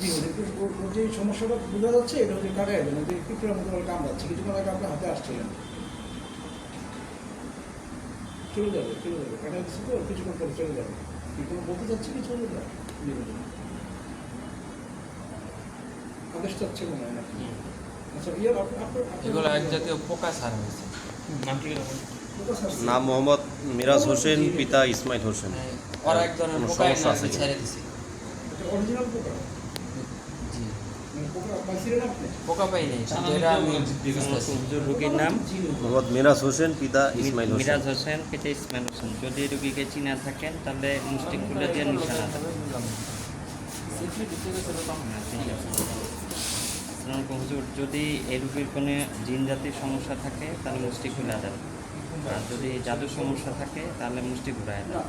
জি যে সমস্যাটা বোঝা যাচ্ছে এটা হচ্ছে কাটাই দেন যে পিঁপড়ের মতো কামড়াচ্ছে কিছুক্ষণ আগে আপনার হাতে আসছিলেন চলে যাবে চলে যাবে। কাটাই দিচ্ছে তো কিছুক্ষণ পরে চলে যাবে। বলতে চাচ্ছি কি চলে যাবে। আদেশ চাচ্ছে মনে হয় আচ্ছা ইয়ার এগুলো এক জাতীয় পোকা সার হয়েছে। নাম মোহাম্মদ মিরাজ হোসেন পিতা ইসমাইল হোসেন। মানে ওরা এক ধরনের পোকা সমস্যা আছে ছেড়ে দিছে। অরিজিনাল পোকা জি। মানে পোকা পাইছিলেন আপনি? পোকা পাই নাই এটা আমি রোগীর নাম? মোহাম্মদ মিরাজ হোসেন পিতা ইসমাইল হোসেন। মিরাজ হোসেন পিতা ইসমাইল হোসেন। যদি রোগীকে চিনা থাকেন তাহলে খুলে দিয়ে নিশানা দেবেন হুজুর। যদি এই রোগীর কোনো জিন জাতির সমস্যা থাকে তাহলে মুষ্টি খুলে দেন। আর যদি জাদুর সমস্যা থাকে তাহলে মুষ্টি ঘুরায় না।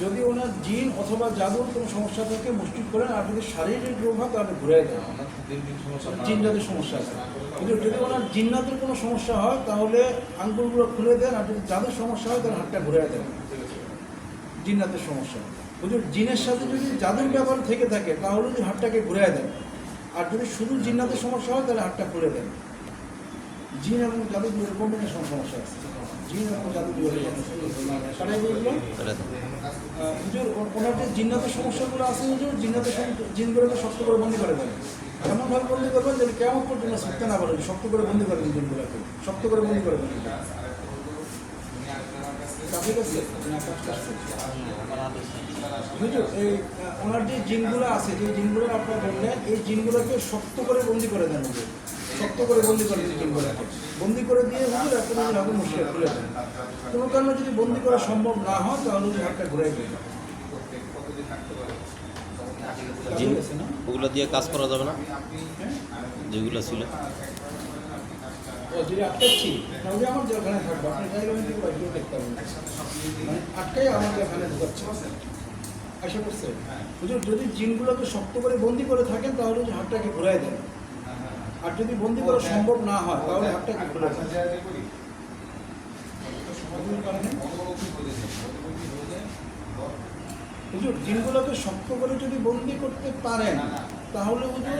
যদি ওনার জিন অথবা জাদুর কোনো সমস্যা থাকে মুষ্টি করেন আর যদি শারীরিক রোগ হয় তাহলে ঘুরে দেন। জিন জাতির সমস্যা আছে। কিন্তু যদি ওনার জিন্নাতের কোনো সমস্যা হয় তাহলে আঙ্গুলগুলো খুলে দেন আর যদি জাদুর সমস্যা হয় তাহলে হাতটা ঘুরে দেন। জিন্নাতের সমস্যা। হুজুর জিনের সাথে যদি জাদুর ব্যাপার থেকে থাকে তাহলে যদি হাতটাকে ঘুরে দেন। আর যদি শুধু জিন্নাতের সমস্যা হয় তাহলে হাতটা খুলে দেন। জিন এবং কম্বিনেশন সমস্যা আছে। জিন এবং হুজুর ওনার যে জিন্নাতের সমস্যাগুলো আছে হুজুর জিন্নাতের জিনগুলোকে শক্ত করে বন্দি করে দেন এমনভাবে বন্দি করবেন যেন কেমন পর্যন্ত শিখতে না পারেন শক্ত করে বন্দি করে দেন জিনগুলোকে। শক্ত করে বন্দি করে দেন। কাছে গেছে? না, কাছে গেছে? হুজুর এই ওনার যে জিনগুলো আছে যে জিনগুলো আপনার বললেন এই জিনগুলোকে শক্ত করে বন্দি করে দেন হুজুর। শক্ত করে বন্দি করে দেন জিনগুলোকে বন্দি করে দিয়ে হুজুর যদি হাতে মুশকিল খুলে দেন কোনো কারণে যদি বন্দি করা সম্ভব না হয় তাহলে হুজুর হাতটা ঘুরাই দেন? ওগুলো দিয়ে কাজ করা যাবে না। হ্যাঁ? যেগুলো ছিল। যদি আটকাচ্ছি তাহলে আমার থাকব। থেকে বাইরে দেখতে মানে আটকাই আমাকে এখানে ঢুকাচ্ছে। আশা করছে? হুজুর যদি জিনগুলোকে শক্ত করে বন্দি করে থাকেন তাহলে হাতটাকে ঘুরাই দেন। আর যদি বন্দি করা সম্ভব না হয়, তাহলে পারলেন? হুজুর, জিনগুলোকে শক্ত করে যদি বন্দি করতে পারেন, তাহলে হুজুর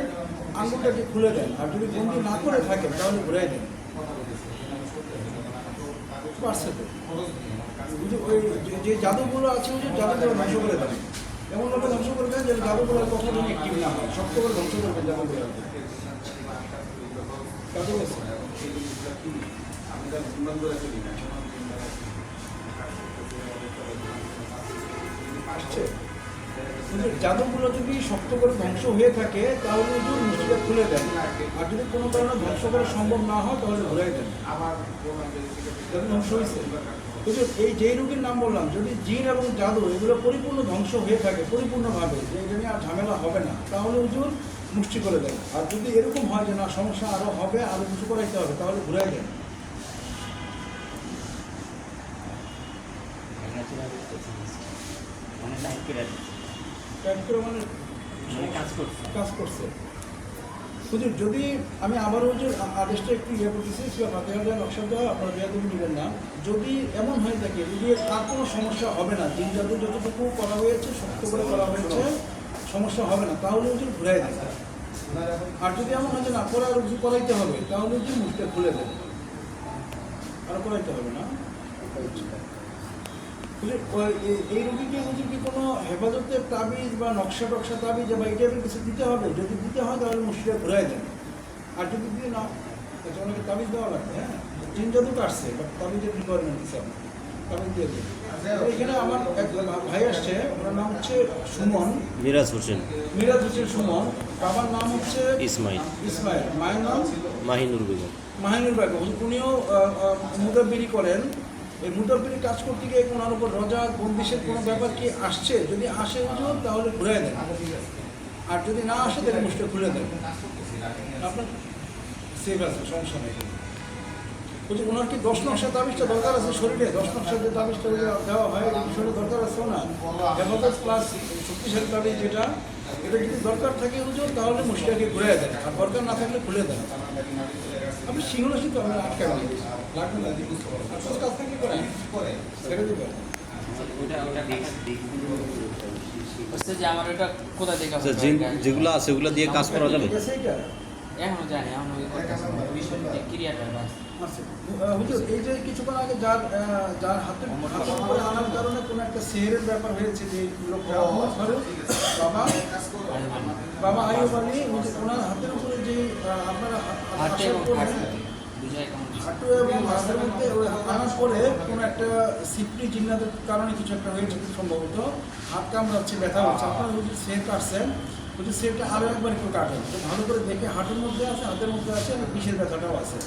আঙুলটাকে খুলে দেন। আর যদি বন্দি না করে থাকেন, তাহলে ঘুরে দেন। ওই যে- জাদুগুলো আছে হুজুর, জাদুগুলো ধ্বংস করে দেন। এমনভাবে ধ্বংস করে দেন যে জাদুগুলো কখনো অ্যাক্টিভ না হয়। শক্ত করে ধ্বংস করবেন জাদুগুলো জাদুগুলো যদি শক্ত করে ধ্বংস হয়ে থাকে, তাহলে মুষ্টিটা খুলে দেন। আর যদি কোনো কারণে ধ্বংস করা সম্ভব না হয়, তাহলে ঘুরাই দেন। জাদু ধ্বংস হয়েছে। কিন্তু এই যেই রোগীর নাম বললাম, যদি জিন এবং জাদু এগুলো পরিপূর্ণ ধ্বংস হয়ে থাকে, পরিপূর্ণভাবে, যে এটা নিয়ে আর ঝামেলা হবে না, তাহলে হুজুর মুষ্টি করে দেন আর যদি এরকম হয় যে না সমস্যা আরও হবে আরও কিছু করাইতে হবে তাহলে ঘুরাই দেন। মানে মানে কাজ করছে। হুজুর যদি আমি আবার হুজুর আ- আদেশটা একটু ইয়ে করতেছি দেওয়া নকশা দেওয়া আপনার বিয়াদবি নেবেন না। যদি এমন হয়ে থাকে যদি তার কোনো সমস্যা হবে না দিন যাতে যতটুকু করা হয়েছে শক্ত করে করা হয়েছে সমস্যা হবে না, তাহলে হুজুর ঘুরাই দেন আর যদি এমন হয় যে না, পরে কিছু করাইতে হবে, তাহলে হুজুর মুখটা খুলে দেন আরও করাইতে হবে না। এই- রোগীকে হুজুর কি কোনো হেফাজতের তাবিজ বা নকশা টকশা তাবিজ বা টাইপের কিছু দিতে হবে, যদি দিতে হয় তাহলে মুশকিলে ঘুরাই দেন আর যদি দিয়ে না অনেকে তাবিজ দেওয়া লাগবে হ্যাঁ? তিন জাদু কাটছে বাট তাবিজের রিকোয়ারমেন্ট হিসাব। দিয়ে এখানে আমার এক ভাই আসছে ওনার নাম হচ্ছে সুমন। মিরাজ হোসেন। মিরাজ হোসেন সুমন। বাবার নাম হচ্ছে ইসমাইল। ইসমাইল। মায়ের নাম? মাহিনুর বেগম। মাহিনুর বেগম। উনিও মুদাব্বিরি করেন। এই মুদাব্বিরি কাজ করতে গিয়ে ওনার উপর রজা বন্দিশের কোনো ব্যাপার কি আসছে? যদি আসে হুজুর তাহলে ঘুরে দেন আর যদি না আসে তাহলে মুশকিল খুলে দেন। আপনার সেভ আছে সমস্যা নেই। বলছি ওনার কি দশ নকশা তাবিজটা দরকার আছে শরীরে? দশ নকশা যে তাবিজটা দেওয়া হয় এটা শরীরে দরকার আছে না হেফাজত প্লাস শক্তিশালী তাবিজ যেটা এটা যদি দরকার থাকে হুজুর তাহলে মুশকিলকে ঘুরে দেন। আর দরকার না থাকলে খুলে দেন। আপনি সিংহলা শিখতে হবে আটকে লাগবে লাগবে না কাজ থেকে করেন? ছেড়ে দেবেন। আমার আচ্ছা। যেগুলো আছে ওগুলো দিয়ে কাজ করা যাবে? ঠিক আছে এটা। এখনও জানি এখন ওই করতেছে না। যে ক্রিয়াটা বাস হুজুর এই যে কিছুক্ষণ আগে যার যার হাতে উপরে আনার কারণে কোনো একটা ব্যাপার হয়েছে যে বাবা বাবা আলী ওনার হাতের উপরে যে আহ, আপনারা হাতে হাঁটু এবং হাতের মধ্যে আনার পরে কোনো একটা সিপড়ি কারণে কিছু একটা হয়েছে সম্ভবত। হাত কামড়াচ্ছে ব্যথা হচ্ছে। আপনারা যদি সেট কাটছেন। যদি সেটা আরও একবার একটু কাটেন। তো ভালো করে দেখে হাঁটুর মধ্যে আছে হাতের মধ্যে আছে এবং পিসের ব্যথাটাও আছে।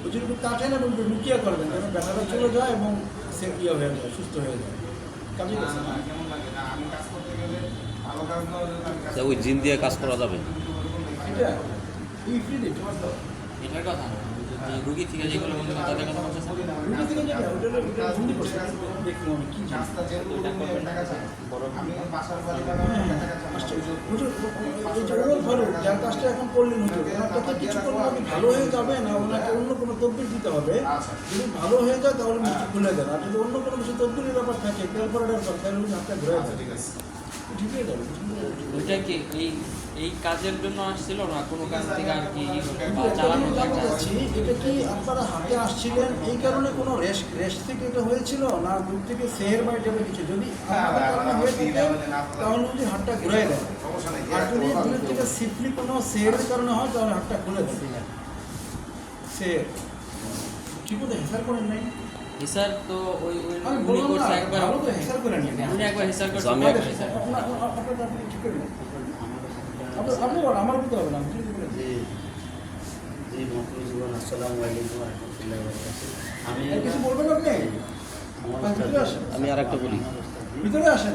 বলছে জন্য একটু কাটেন এবং একটু লুকিয়ে করবেন যেন ব্যথাটা চলে যায় এবং সে ইয়ে হয়ে যায় সুস্থ হয়ে যায়। কাজে গেছে। না ওই জিন দিয়ে কাজ করা যাবে? এটা? ইফ্রিডি এটার কথা রুগী থেকে যেগুলো মনে হয় তাদের কথা বলতেছে এখন করলেন ভালো হয়ে যাবে না ওনাকে অন্য কোনো তদবির দিতে হবে। যদি ভালো হয়ে যায় তাহলে খুলে দেন। আর যদি অন্য কোনো কিছু তদবিরের ব্যাপার থাকে তেল পড়ার ব্যাপার তাহলে হাতটা ঘুরে যাবে ঠিক হয়ে যাবে ওইটা কি এই এই কাজের জন্য আসছিল না? কোনো কাজ থেকে আর কি চালানো এটা কি আপনারা হাতে আসছিলেন? এই কারণে কোনো রেস্ট রেস্ট থেকে এটা হয়েছিল না দূর থেকে সেহের বা এটা কিছু? যদি কারণে হয়ে থাকে তাহলে যদি হাতটা ঘুরে দেন। আর যদি দূর থেকে সিফলি কোনো সেহের কারণে হয় তাহলে হাতটা খুলে দেন। সেহের ঠিক মতো হেসার করেন নাই? হিসার তো ওই ওই আমি উনি করছে একবার ভালো তো হিসাব করে। উনি একবার হিসার করছে আমি একবার হিসার ঠিক করে আপনি- আমার বলতে হবে না আপনি যদি বলেন। জি জি মহাপুর জীবন আসসালামু আলাইকুম রহমতুল্লাহ আমি আর কিছু বলবেন আপনি আমার আর ভিতরে আসেন। আমি আর একটা বলি ভিতরে আসেন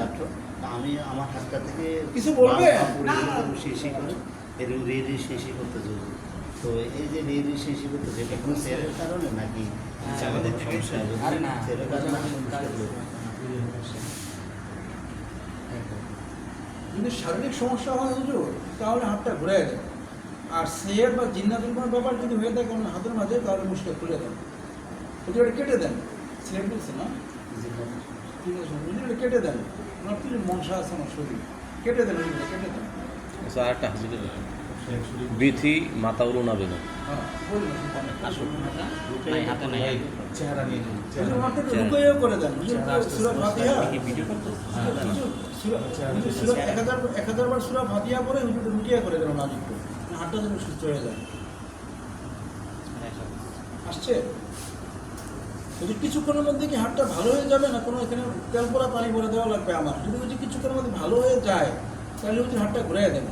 আমি আমার হাতটা থেকে কিছু বলবে? শিশি করে এরকম রে রে শিশি করতে চলছে তো এই যে রে রে শিশি করতে যেটা কোনো সেরের কারণে নাকি। আমাদের সমস্যা ওটা। যদি শারীরিক সমস্যা হয় হুজুর তাহলে হাতটা ঘুরে দেন আর সের বা জিন্নাতের কোনো ব্যাপার যদি হয়ে থাকে আপনার হাতের মাঝে তাহলে মুশকিল খুলে দেন। হুজুর এটা কেটে দেন সের বলছে না? হুজুর এটা কেটে দেন ওনার কি মনসা আছে আমার শরীর। কেটে দেন কেটে দেন। আচ্ছা আর একটা হাজির বিথি মাথা উড়াবে না হ্যাঁ বলুন আসুন নাই হাতে নাই হুজুর ওনারটা একটু রুকইও করে দেন হুজুর সুরা ফাতিহা ভিডিও করতে হুজুর, সুরা- হুজুর সুরা এক হাজার বার সুরা ফাতিহা করে হুজুর রুকিয়া করে দেন ওনার হাতটা যেন সুস্থ হয়ে যায় আসছে যদি কিছুক্ষণের মধ্যে কি হাতটা ভালো হয়ে যাবে না কোনো এখানে তেল পড়া পানি ভরে দেওয়া লাগবে আমার যদি কিছুক্ষণের মধ্যে ভালো হয়ে যায় তাহলে ওই যে হাতটা ঘুরে দেবে